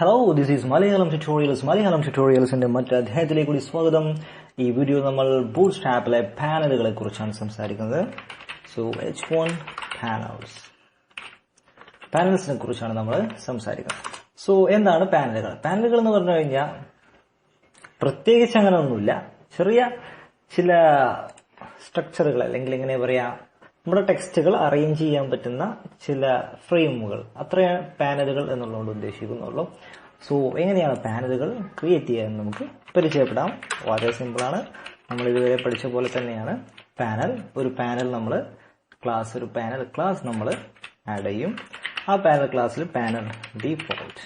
Hello this is Malayalam tutorials Malayalam ട്യൂട്ടോറിയൽസിന്റെ മറ്റു അധ്യായത്തിലേക്ക് കൂടി സ്വാഗതം. ഈ വീഡിയോ നമ്മൾ ബൂട്ട് സ്റ്റാപ്പിലെ പാനലുകളെ കുറിച്ചാണ് സംസാരിക്കുന്നത്. സോ എച്ച് വൺ പാനൽസ് പാനൽസിനെ കുറിച്ചാണ് നമ്മൾ സംസാരിക്കുന്നത്. സോ എന്താണ് പാനലുകൾ പാനലുകൾ എന്ന് പറഞ്ഞു കഴിഞ്ഞാൽ പ്രത്യേകിച്ച് അങ്ങനെ ഒന്നുമില്ല ചെറിയ ചില സ്ട്രക്ചറുകൾ അല്ലെങ്കിൽ എങ്ങനെ പറയാ നമ്മുടെ ടെക്സ്റ്റുകൾ അറേഞ്ച് ചെയ്യാൻ പറ്റുന്ന ചില ഫ്രെയിമുകൾ. അത്രയാണ് പാനലുകൾ എന്നുള്ളതുകൊണ്ട് ഉദ്ദേശിക്കുന്നുള്ളൂ. സോ എങ്ങനെയാണ് പാനലുകൾ ക്രിയേറ്റ് ചെയ്യുക എന്ന് നമുക്ക് പരിചയപ്പെടാം. വളരെ സിമ്പിളാണ് നമ്മൾ ഇതുവരെ പഠിച്ച പോലെ തന്നെയാണ്. പാനൽ ഒരു പാനൽ നമ്മൾ ക്ലാസ് ഒരു പാനൽ ക്ലാസ് നമ്മൾ ആഡ് ചെയ്യും. ആ പാനൽ ക്ലാസ്സിൽ പാനൽ ഡീഫോൾട്ട്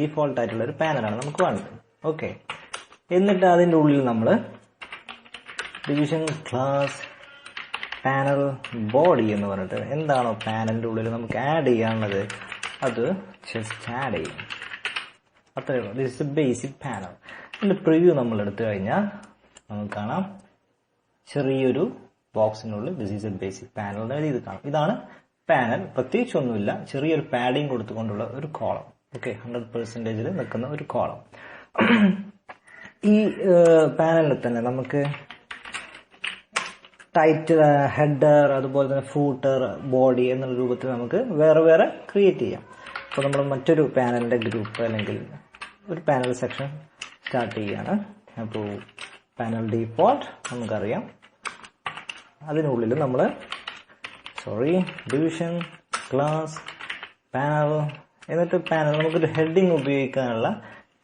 ഡീഫോൾട്ട് ആയിട്ടുള്ള ഒരു പാനലാണ് നമുക്ക് വേണ്ടത്. ഓക്കെ എന്നിട്ട് അതിന്റെ ഉള്ളിൽ നമ്മൾ ഡിവിഷൻ ക്ലാസ് പാനൽ ബോഡി എന്ന് പറഞ്ഞിട്ട് എന്താണോ പാനലിന്റെ ഉള്ളിൽ നമുക്ക് ആഡ് ചെയ്യാനുള്ളത്? അത് ജസ്റ്റ് ആഡ് ചെയ്യും. അത്രയേ ഉള്ളൂ. ദിസ് എ ബേസിക് പാനൽ ഇതിന്റെ പ്രിവ്യൂ നമ്മൾ എടുത്തു കഴിഞ്ഞാൽ നമുക്ക് കാണാം. ചെറിയൊരു ബോക്സിനുള്ളിൽ this is a basic panel എന്ന് ഇത് കാണാം. ഇതാണ് പാനൽ പ്രത്യേകിച്ച് ഒന്നുമില്ല ചെറിയൊരു പാഡിങ് കൊടുത്തുകൊണ്ടുള്ള ഒരു കോളം ഓക്കെ ഹൺഡ്രഡ് പെർസെന്റേജിൽ നിൽക്കുന്ന ഒരു കോളം ഈ പാനലിൽ തന്നെ നമുക്ക് ടൈറ്റ് ഹെഡർ അതുപോലെ തന്നെ ഫൂട്ടർ ബോഡി എന്നുള്ള രൂപത്തിൽ നമുക്ക് വേറെ വേറെ ക്രിയേറ്റ് ചെയ്യാം. അപ്പോൾ നമ്മൾ മറ്റൊരു പാനലിന്റെ ഗ്രൂപ്പ് അല്ലെങ്കിൽ ഒരു പാനൽ സെക്ഷൻ സ്റ്റാർട്ട് ചെയ്യുകയാണ് അപ്പോൾ പാനൽ ഡീഫോൾട്ട് നമുക്കറിയാം. അതിനുള്ളിൽ നമ്മൾ സോറി ഡിവിഷൻ ക്ലാസ് പാനൽ എന്നിട്ട് പാനൽ നമുക്കൊരു ഹെഡിങ് ഉപയോഗിക്കാനുള്ള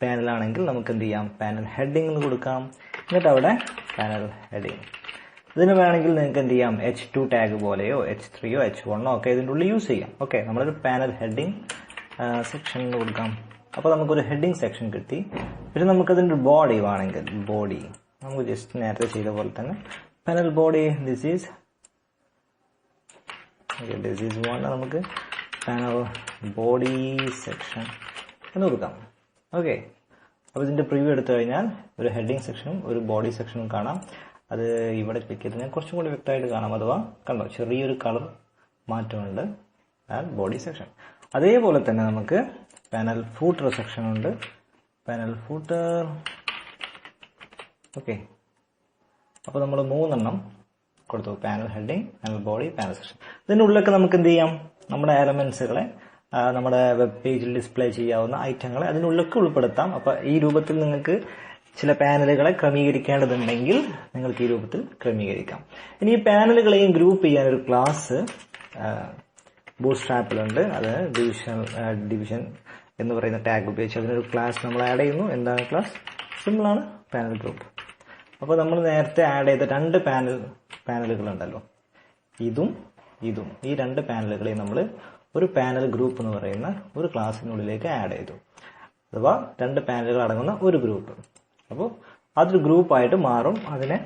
പാനലാണെങ്കിൽ നമുക്ക് എന്ത് ചെയ്യാം? പാനൽ ഹെഡിങ് എന്ന് കൊടുക്കാം. എന്നിട്ട് അവിടെ പാനൽ ഹെഡിങ് ഇതിന് വേണമെങ്കിൽ നിങ്ങൾക്ക് എന്ത് ചെയ്യാം? എച്ച് ടു ടാഗ് പോലെയോ എച്ച് ത്രീയോ എച്ച് വണ്ണോ ഒക്കെ ഇതിന്റെ ഉള്ളിൽ യൂസ് ചെയ്യാം. ഓക്കെ നമ്മളൊരു പാനൽ ഹെഡിങ് സെക്ഷൻ കൊടുക്കാം. അപ്പോൾ നമുക്കൊരു ഹെഡിങ് സെക്ഷൻ കിട്ടി. പിന്നെ നമുക്കതിന്റെ ബോഡി വേണമെങ്കിൽ ബോഡി നമുക്ക് ജസ്റ്റ് നേരത്തെ ചെയ്ത പോലെ തന്നെ. Panel body this is one നമുക്ക് പാനൽ ബോഡി സെക്ഷൻ എന്ന് കൊടുക്കാം. ഓക്കെ അപ്പോൾ ഇതിന്റെ പ്രിവ്യൂ എടുത്തു കഴിഞ്ഞാൽ ഒരു ഹെഡിങ് സെക്ഷനും ഒരു ബോഡി സെക്ഷനും കാണാം. അത് ഇവിടെ ക്ലിക്ക് ചെയ്ത് ഞാൻ കുറച്ചും കൂടി വ്യക്തമായിട്ട് കാണാം അഥവാ കണ്ടോ ചെറിയൊരു കളർ മാറ്റമുണ്ട് ആൻഡ് ബോഡി സെക്ഷൻ അതേപോലെ തന്നെ നമുക്ക് പാനൽ ഫൂട്ടർ സെക്ഷൻ ഉണ്ട്. പാനൽ ഫൂട്ടർ ഓക്കെ അപ്പോൾ നമ്മൾ മൂന്നെണ്ണം കൊടുത്തു. Panel heading panel body panel section ഇതിന്റെ ഉള്ളിലൊക്കെ നമുക്ക് എന്ത് ചെയ്യാം? നമ്മുടെ എലമെന്റ്സുകളെ നമ്മുടെ വെബ് പേജിൽ ഡിസ്പ്ലേ ചെയ്യാവുന്ന ഐറ്റങ്ങളെ അതിനുള്ളിലൊക്കെ ഉൾപ്പെടുത്താം. അപ്പോൾ ഈ രൂപത്തിൽ നിങ്ങൾക്ക് ചില പാനലുകളെ ക്രമീകരിക്കേണ്ടതുണ്ടെങ്കിൽ നിങ്ങൾക്ക് ഈ രൂപത്തിൽ ക്രമീകരിക്കാം. ഇനി ഈ പാനലുകളെയും ഗ്രൂപ്പ് ചെയ്യാൻ ഒരു ക്ലാസ് ബൂട്ട് സ്ട്രാപ്പിലുണ്ട് അത് ഡിവിഷൻ ഡിവിഷൻ എന്ന് പറയുന്ന ടാഗ് ഉപയോഗിച്ച് അതിനൊരു ക്ലാസ് നമ്മൾ ആഡ് ചെയ്യുന്നു. എന്താണ് ക്ലാസ്? സിമ്പിളാണ്. Panel group. അപ്പോൾ നമ്മൾ നേരത്തെ ആഡ് ചെയ്ത രണ്ട് പാനൽ പാനലുകളുണ്ടല്ലോ. ഇതും ഇതും. ഈ രണ്ട് പാനലുകളെയും നമ്മൾ ഒരു പാനൽ ഗ്രൂപ്പ് എന്ന് പറയുന്ന ഒരു ക്ലാസ്സിനുള്ളിലേക്ക് ആഡ് ചെയ്തു. അഥവാ രണ്ട് പാനലുകൾ അടങ്ങുന്ന ഒരു ഗ്രൂപ്പ്. അപ്പോൾ അതൊരു ഗ്രൂപ്പായിട്ട് മാറും. അതിനെ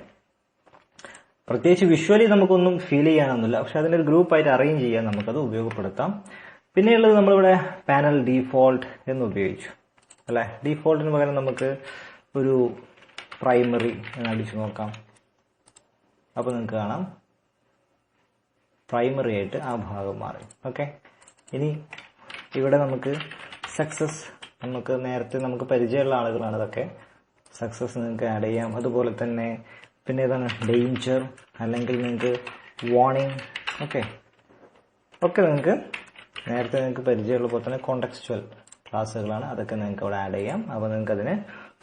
പ്രത്യേകിച്ച് വിഷ്വലി നമുക്കൊന്നും ഫീൽ ചെയ്യാനൊന്നുമില്ല. പക്ഷെ അതിനൊരു ഗ്രൂപ്പായിട്ട് അറേഞ്ച് ചെയ്യാൻ നമുക്കത് ഉപയോഗപ്പെടുത്താം. പിന്നെയുള്ളത് നമ്മളിവിടെ പാനൽ ഡീഫോൾട്ട് എന്ന് ഉപയോഗിച്ചു അല്ലേ ഡീഫോൾട്ടിന് പകരം നമുക്ക് ഒരു പ്രൈമറി എന്ന് അടിച്ചു നോക്കാം. അപ്പോൾ നിങ്ങൾക്ക് കാണാം. പ്രൈമറി ആയിട്ട് ആ ഭാഗം മാറി. ഓക്കെ ഇനി ഇവിടെ നമുക്ക് സക്സസ് നമുക്ക് നേരത്തെ നമുക്ക് പരിചയമുള്ള ആളുകളാണ് ഇതൊക്കെ. സക്സസ് നിങ്ങൾക്ക് ആഡ് ചെയ്യാം. അതുപോലെ തന്നെ പിന്നെ ഏതാണ് ഡേഞ്ചർ അല്ലെങ്കിൽ നിങ്ങൾക്ക് വാണിംഗ് ഓക്കെ ഒക്കെ നിങ്ങൾക്ക് നേരത്തെ നിങ്ങൾക്ക് പരിചയമുള്ള പോലെ തന്നെ കോണ്ടക്സ്ച്വൽ ക്ലാസ്സുകളാണ്. അതൊക്കെ നിങ്ങൾക്ക് അവിടെ ആഡ് ചെയ്യാം. അപ്പോൾ നിങ്ങൾക്ക് അതിനെ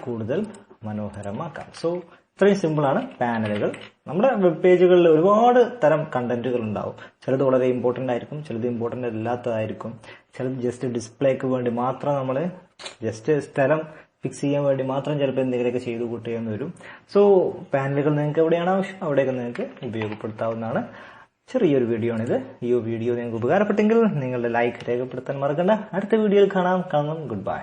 കൂടുതൽ മനോഹരമാക്കാം. സോ ഇത്രയും സിമ്പിളാണ് പാനലുകൾ നമ്മുടെ വെബ് പേജുകളിൽ ഒരുപാട് തരം കണ്ടന്റുകൾ ഉണ്ടാവും. ചിലത് വളരെ ഇമ്പോർട്ടന്റ് ആയിരിക്കും ചിലത് ഇമ്പോർട്ടന്റ് അല്ലാത്തതായിരിക്കും. ചിലത് ജസ്റ്റ് ഡിസ്പ്ലേക്ക് വേണ്ടി മാത്രം നമ്മൾ ജസ്റ്റ് സ്ഥലം ഫിക്സ് ചെയ്യാൻ വേണ്ടി മാത്രം ചിലപ്പോൾ എന്തെങ്കിലുമൊക്കെ ചെയ്തു കൂട്ടുകയെന്ന് വരും. സോ പാനലുകൾ നിങ്ങൾക്ക് എവിടെയാണ് ആവശ്യം? അവിടെയൊക്കെ നിങ്ങൾക്ക് ഉപയോഗപ്പെടുത്താവുന്നതാണ്. ചെറിയൊരു വീഡിയോ ആണിത്. ഈ വീഡിയോ നിങ്ങൾക്ക് ഉപകാരപ്പെട്ടെങ്കിൽ നിങ്ങളുടെ ലൈക്ക് രേഖപ്പെടുത്താൻ മറക്കണ്ട. അടുത്ത വീഡിയോയിൽ കാണാം കാണാം. Good bye